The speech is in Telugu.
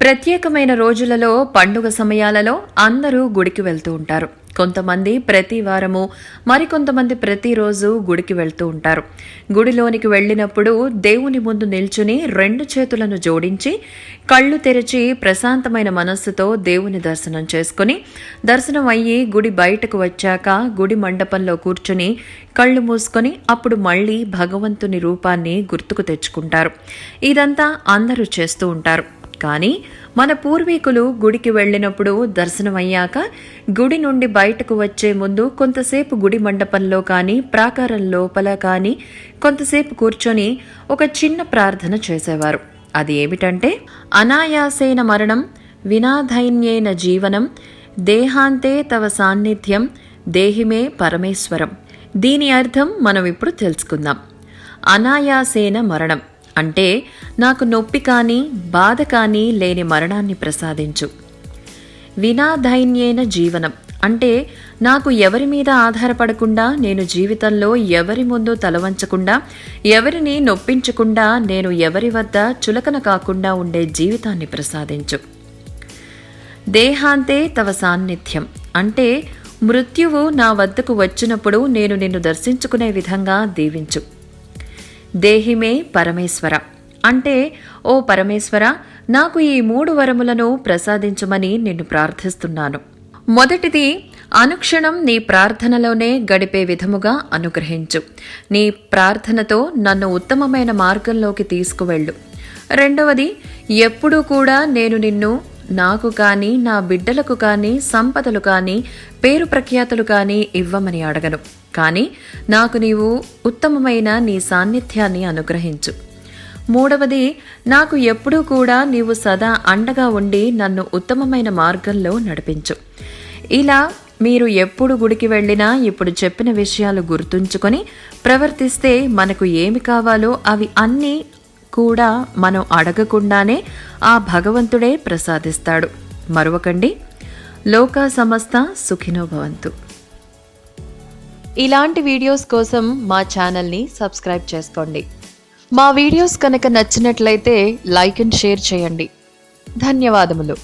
ప్రత్యేకమైన రోజులలో పండుగ సమయాలలో అందరూ గుడికి వెళ్తూ ఉంటారు. కొంతమంది ప్రతి వారము మరికొంతమంది ప్రతిరోజు గుడికి వెళ్తూ ఉంటారు. గుడిలోనికి వెళ్ళినప్పుడు దేవుని ముందు నిల్చుని రెండు చేతులను జోడించి కళ్ళు తెరిచి ప్రశాంతమైన మనస్సుతో దేవుని దర్శనం చేసుకుని దర్శనం అయ్యి గుడి బయటకు వచ్చాక గుడి మండపంలో కూర్చుని కళ్ళు మూసుకొని అప్పుడు మళ్ళీ భగవంతుని రూపాన్ని గుర్తుకు తెచ్చుకుంటారు. ఇదంతా అందరూ చేస్తూ ఉంటారు. కానీ మన పూర్వీకులు గుడికి వెళ్ళినప్పుడు దర్శనమయ్యాక గుడి నుండి బయటకు వచ్చే ముందు కొంతసేపు గుడి మండపంలో కానీ ప్రాకారం లోపల కానీ కొంతసేపు కూర్చొని ఒక చిన్న ప్రార్థన చేసేవారు. అది ఏమిటంటే అనాయాసేన మరణం వినాధైన్యేన జీవనం దేహాంతే తవ సాన్నిధ్యం దేహిమే పరమేశ్వరం. దీని అర్థం మనం ఇప్పుడు తెలుసుకుందాం. అనాయాసేన మరణం. అంటే నాకు నొప్పి కానీ బాధ కానీ లేని మరణాన్ని ప్రసాదించు. వినాధైన్యేన జీవనం అంటే నాకు ఎవరి మీద ఆధారపడకుండా నేను జీవితంలో ఎవరి ముందు తలవంచకుండా ఎవరిని నొప్పించకుండా నేను ఎవరి వద్ద చులకన కాకుండా ఉండే జీవితాన్ని ప్రసాదించు. దేహాంతే తవ సాన్నిధ్యం అంటే మృత్యువు నా వద్దకు వచ్చినప్పుడు నేను నిన్ను దర్శించుకునే విధంగా దీవించు. దేహిమే పరమేశ్వర. అంటే ఓ పరమేశ్వర నాకు ఈ మూడు వరములను ప్రసాదించమని నిన్ను ప్రార్థిస్తున్నాను. మొదటిది అనుక్షణం నీ ప్రార్థనలోనే గడిపే విధముగా అనుగ్రహించు. నీ ప్రార్థనతో నన్ను ఉత్తమమైన మార్గంలోకి తీసుకువెళ్ళు. రెండవది ఎప్పుడూ కూడా నేను నిన్ను నాకు కానీ నా బిడ్డలకు కానీ సంపదలు కానీ పేరు ప్రఖ్యాతులు కానీ ఇవ్వమని అడగను. కానీ నాకు నీవు ఉత్తమమైన నీ సాన్నిధ్యాన్ని అనుగ్రహించు. మూడవది నాకు ఎప్పుడూ కూడా నీవు సదా అండగా ఉండి నన్ను ఉత్తమమైన మార్గంలో నడిపించు. ఇలా మీరు ఎప్పుడు గుడికి వెళ్ళినా ఇప్పుడు చెప్పిన విషయాలు గుర్తుంచుకొని ప్రవర్తిస్తే మనకు ఏమి కావాలో అవి అన్నీ కూడా మనం అడగకుండానే ఆ భగవంతుడే ప్రసాదిస్తాడు. మరొకండి లోక సమస్త సుఖినో భవంతు. ఇలాంటి వీడియోస్ కోసం మా ఛానల్ని సబ్స్క్రైబ్ చేసుకోండి. మా వీడియోస్ కనుక నచ్చినట్లయితే లైక్ అండ్ షేర్ చేయండి. ధన్యవాదములు.